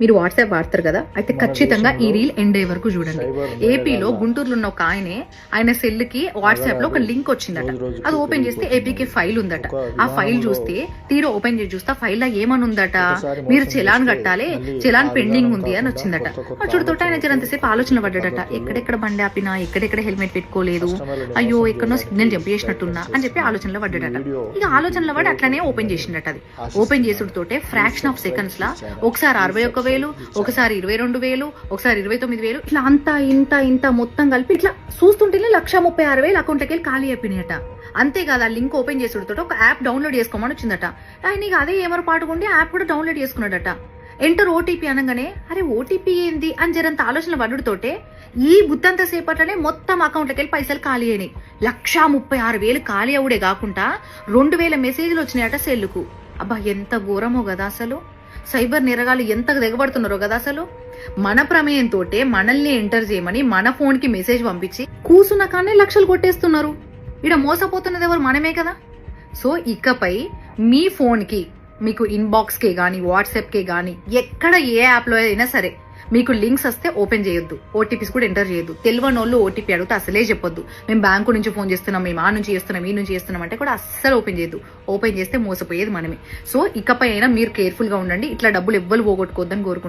మీరు వాట్సాప్ వాడతారు కదా? అయితే ఖచ్చితంగా ఈ రీల్ ఎండ్ అయ్యే వరకు చూడండి. ఏపీలో గుంటూరులో ఉన్న ఒక ఆయనే ఆయన సెల్కి వాట్సాప్లో ఒక లింక్ వచ్చిందట. అది ఓపెన్ చేస్తే ఏపీకే ఫైల్ ఉందట. ఆ ఫైల్ చూస్తే తీరా ఓపెన్ చేసి చూస్తే ఫైల్లో ఏమని ఉందట మీరు చలాన్ కట్టాలి చలాన్ పెండింగ్ ఉంది అని వచ్చిందట. చుడుతోట ఆయన జరంతసేపు ఆలోచన పద్ధతులు. ఎక్కడెక్కడ బండి ఆపినా ఎక్కడెక్కడ హెల్మెట్ పెట్టుకోలేదు. అయ్యో ఎక్కడో సిగ్నల్ జంప్ చేసినట్టున్నా అని చెప్పి ఆలోచనలో పడ్డట వీడియో ఇక ఆలోచనలో పడి అట్లనే ఓపెన్ చేసిండట అది. ఓపెన్ చేసుడుతోటే ఫ్రాక్షన్ ఆఫ్ సెకండ్స్ లా ఒకసారి అరవై ఒక్క వేలు ఒకసారి ఇరవై రెండు వేలు ఒకసారి ఇరవై తొమ్మిది వేలు. ఇట్లా అంత ఇంత ఇంత మొత్తం కలిపి ఇట్లా చూస్తుంటేనే లక్ష ముప్పై ఆరు వేలు అకౌంట్కి వెళ్ళి ఖాళీ అయిపోయినాయట. అంతేకాదు ఆ లింక్ ఓపెన్ చేసుడుతో ఒక యాప్ డౌన్లోడ్ చేసుకోమని వచ్చిందట. ఆయన ఇక అదే ఏమరు పాటుకుండి యాప్ కూడా డౌన్లోడ్ చేసుకున్నాడట. ఎంటర్ ఓటీపీ అనగానే అరే ఓటీపీ ఏంది? అని జరంత ఆలోచన పడుడుతోటే ఈ బుద్ధంత సేపట్లోనే మొత్తం అకౌంట్కి వెళ్ళి పైసలు ఖాళీ అయినాయి. లక్షా ముప్పై ఆరు వేలు ఖాళీ అవుడే కాకుండా రెండు వేల మెసేజ్లు వచ్చినాయట సెల్లుకు అబ్బా ఎంత ఘోరమో కదా అసలు. సైబర్ నిరగాలు ఎంత దిగబడుతున్నారో కదా అసలు? మన ప్రమేయంతో మనల్ని ఎంటర్ చేయమని మన ఫోన్కి మెసేజ్ పంపించి కూసున్న కానీ లక్షలు కొట్టేస్తున్నారు. ఇడ మోసపోతున్నది ఎవరు మనమే కదా? సో ఇకపై మీ ఫోన్కి మీకు ఇన్బాక్స్ కే గానీ వాట్సాప్ కే గానీ ఎక్కడ ఏ యాప్లో అయినా సరే మీకు లింక్స్ వస్తే ఓపెన్ చేయొద్దు. ఓటీపీస్ కూడా ఎంటర్ చేయొద్దు. తెలియని వాళ్ళు ఓటీపీ అడిగితే అసలే చెప్పొద్దు. మేము బ్యాంకు నుంచి ఫోన్ చేస్తున్నాం మేము ఆ నుంచి చేస్తున్నాం ఈ నుంచి చేస్తున్నాం అంటే కూడా అస్సలు ఓపెన్ చేయొద్దు. ఓపెన్ చేస్తే మోసపోయేది మనమే. సో ఇకపై అయినా మీరు కేర్ఫుల్గా ఉండండి. ఇట్లా డబ్బులు ఎవ్వరు పోగొట్టుకోవద్దని కోరుకుంటున్నాను